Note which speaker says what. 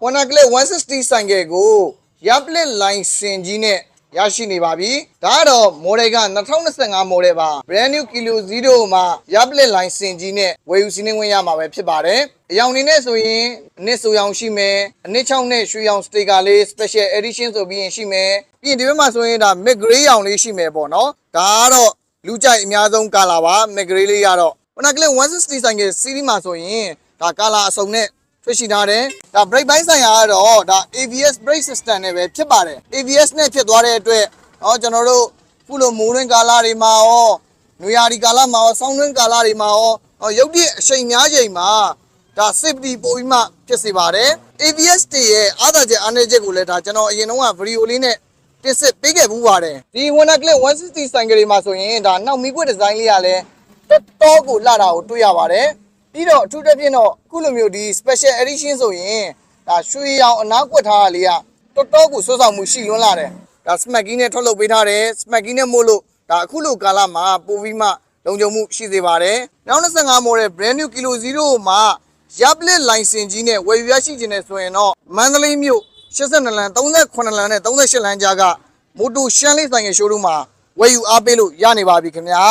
Speaker 1: Honda Click 160ဆိုင်ကယ်ကိုရပ်ပလက်လိုင်စင်ကြီးနဲ့ရရှိနေပါပြီဒါကတော့ model က2025 model ပါ brand new kilo 0မှာရပ်ပလက်လိုင်စင်ကြီးနဲ့ဝယ်ယူစီးနှင်းဝင်ရမှာပဲဖြစ်ပါတယ်အယောင်နေနဲ့ဆိုရင်အနစ်ဆိုရောင်ရှိမယ်အနစ်ချောင်းနဲ့ရွှေရောင်စတေကာလေး special edition ဆိုပြီးရင်ရှိမယ်ပြီးရင်ဒီဘက်မှာဆိုရင်ဒါ mid gray ရောင်လေးရှိမယ်ပေါ့နော်ဒါကတော့လူကြိုက်အများဆုံးကာလာပါ mid gray လေးရတော့ Honda Click 160ဆိုင်ကယ် series မှာဆိုရင်ဒါကာလာအစုံနဲ့ တွေ့ရှိထားတယ်ဒါ brake ပိုင်းဆိုင်ရာကတော့ဒါ ABS brake system နဲ့ပဲဖြစ်ပါတယ် ABS နဲ့ဖြစ်သွားတဲ့အတွက်ဟောကျွန်တော်တို့ခုလိုမိုးရင်းကာလတွေမှာရောနွေရာဒီကာလမှာရောဆောင်းရင်းကာလတွေမှာရောရုပ်တရက်အချိန်များချိန်မှာဒါ safety ပို့ပြီးမှဖြစ်စေပါတယ် ABS တွေရဲ့အားသာချက်အားနည်းချက်ကိုလည်းဒါကျွန်တော်အရင်တုန်းက video လေးနဲ့တင်ဆက်ပေးခဲ့ဘူးပါတယ်ဒီ Honda Click 160 cycle တွေမှာဆိုရင်ဒါနောက်မီးပွက်ဒီဇိုင်းလေးကလည်းတော်တော်ကိုလှတာကိုတွေ့ရပါတယ် ပြီးတော့အထူးသဖြင့်တော့အခုလိုမျိုးဒီ special edition ဆိုရင်ဒါရွှေရောင်အနားကွက်ထားတာလေးကတော်တော်ကိုဆွတ်ဆောင်မှုရှိလွန်းလာတယ်ဒါ smacky နဲ့ထုတ်လုပ်ပေးထားတယ် smacky နဲ့မို့လို့ဒါအခုလိုကာလမှာပိုပြီးမှလုံခြုံမှုရှိစေပါတယ်နောက်25 model brand new kilo 0မှာရပ်လက်လိုင်စင်ကြီးနဲ့ဝယ်ယူရရှိခြင်းနဲ့ဆိုရင်တော့မန္တလေးမြို့82လမ်း38လမ်းနဲ့38လမ်းကြားကမိုတိုရှန်လေးဆိုင်ရဲ့ showroom မှာဝယ်ယူအားပေးလို့ရနေပါပြီခင်ဗျာ